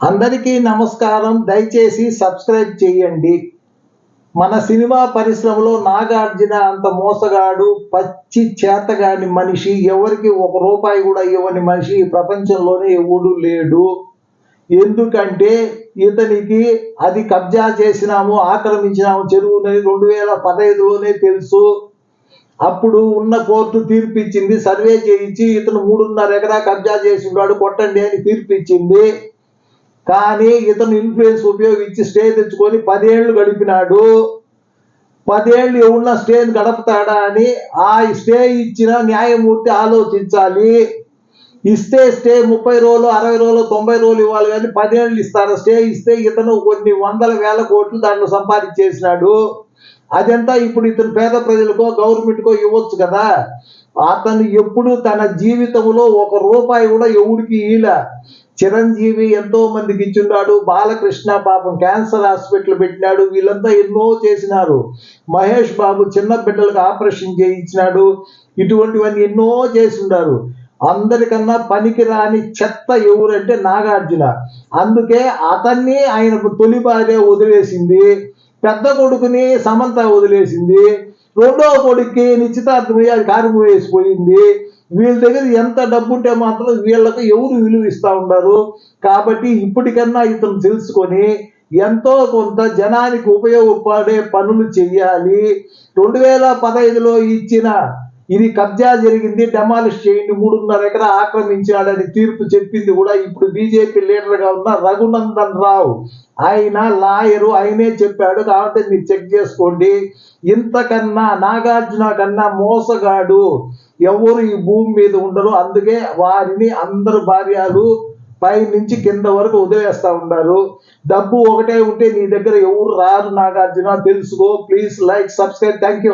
అందరికీ నమస్కారం. దయచేసి సబ్స్క్రైబ్ చేయండి. మన సినిమా పరిశ్రమలో నాగార్జున అంత మోసగాడు పచ్చి చేతగాని మనిషి ఎవరికి ఒక రూపాయి కూడా ఇవ్వని మనిషి ఈ ప్రపంచంలోనే ఎవడు లేడు. ఎందుకంటే ఇతనికి అది కబ్జా చేసినాము ఆక్రమించినాము చెరువునని రెండు వేల పదహైదులోనే తెలుసు. అప్పుడు ఉన్న కోర్టు తీర్పిచ్చింది సర్వే చేయించి ఇతను మూడున్నర ఎకరా కబ్జా చేసి ఉన్నాడు కొట్టండి అని తీర్పిచ్చింది. కానీ ఇతను ఇన్ఫ్లుయెన్స్ ఉపయోగించి స్టే తెచ్చుకొని పదేళ్ళు గడిపినాడు. పదేళ్ళు ఎవరున్న స్టే గడపతాడా అని ఆ స్టే ఇచ్చిన న్యాయమూర్తి ఆలోచించాలి. ఇస్తే స్టే ముప్పై రోజులు అరవై రోజులు తొంభై రోజులు ఇవ్వాలి కానీ పదేళ్ళు ఇస్తారు? స్టే ఇస్తే ఇతను కొన్ని వందల వేల కోట్లు దాంట్లో సంపాదించేసినాడు. అదంతా ఇప్పుడు ఇతను పేద ప్రజలకో గవర్నమెంట్కో ఇవ్వచ్చు కదా. అతను ఎప్పుడు తన జీవితంలో ఒక రూపాయి కూడా ఎవరికి ఈల చిరంజీవి ఎంతో మందికి ఇచ్చున్నాడు బాలకృష్ణ పాపం క్యాన్సర్ హాస్పిటల్ పెట్టినాడు వీళ్ళంతా ఎన్నో చేసినారు. మహేష్ బాబు చిన్న బిడ్డలకు ఆపరేషన్ చేయించినాడు ఇటువంటివన్నీ ఎన్నో చేసిండారు. అందరికన్నా పనికిరాని చెత్త ఎవరంటే నాగార్జున. అందుకే అతన్ని ఆయనకు తొలి భార్య వదిలేసింది. పెద్ద కొడుకుని సమంత వదిలేసింది. రెండవ కొడుక్కి నిశ్చితార్థం అది కారు వేసిపోయింది వీళ్ళ దగ్గర ఎంత డబ్బు ఉంటే మాత్రం వీళ్ళకు ఎవరు విలువ ఇస్తూ ఉన్నారు కాబట్టి ఇప్పటికన్నా ఇతను తెలుసుకొని ఎంతో కొంత జనానికి ఉపయోగపడే పనులు చెయ్యాలి. రెండు వేల పదహైదులో ఇచ్చిన ఇది కబ్జా జరిగింది డెమాలిష్ చేయండి మూడున్నర ఎకర ఆక్రమించాడని తీర్పు చెప్పింది కూడా ఇప్పుడు బీజేపీ లీడర్గా ఉన్న రఘునందన్ రావు. ఆయన లాయరు ఆయనే చెప్పాడు కాబట్టి మీరు చెక్ చేసుకోండి. ఇంతకన్నా నాగార్జున కన్నా మోసగాడు ఎవరు ఈ భూమి మీద ఉండరు. అందుకే వారిని అందరు భార్యలు పై నుంచి కింద వరకు వదిలేస్తా ఉన్నారు. డబ్బు ఒకటే ఉంటే నీ దగ్గర ఎవరు రారు నాగార్జున తెలుసుకో. Please like subscribe thank you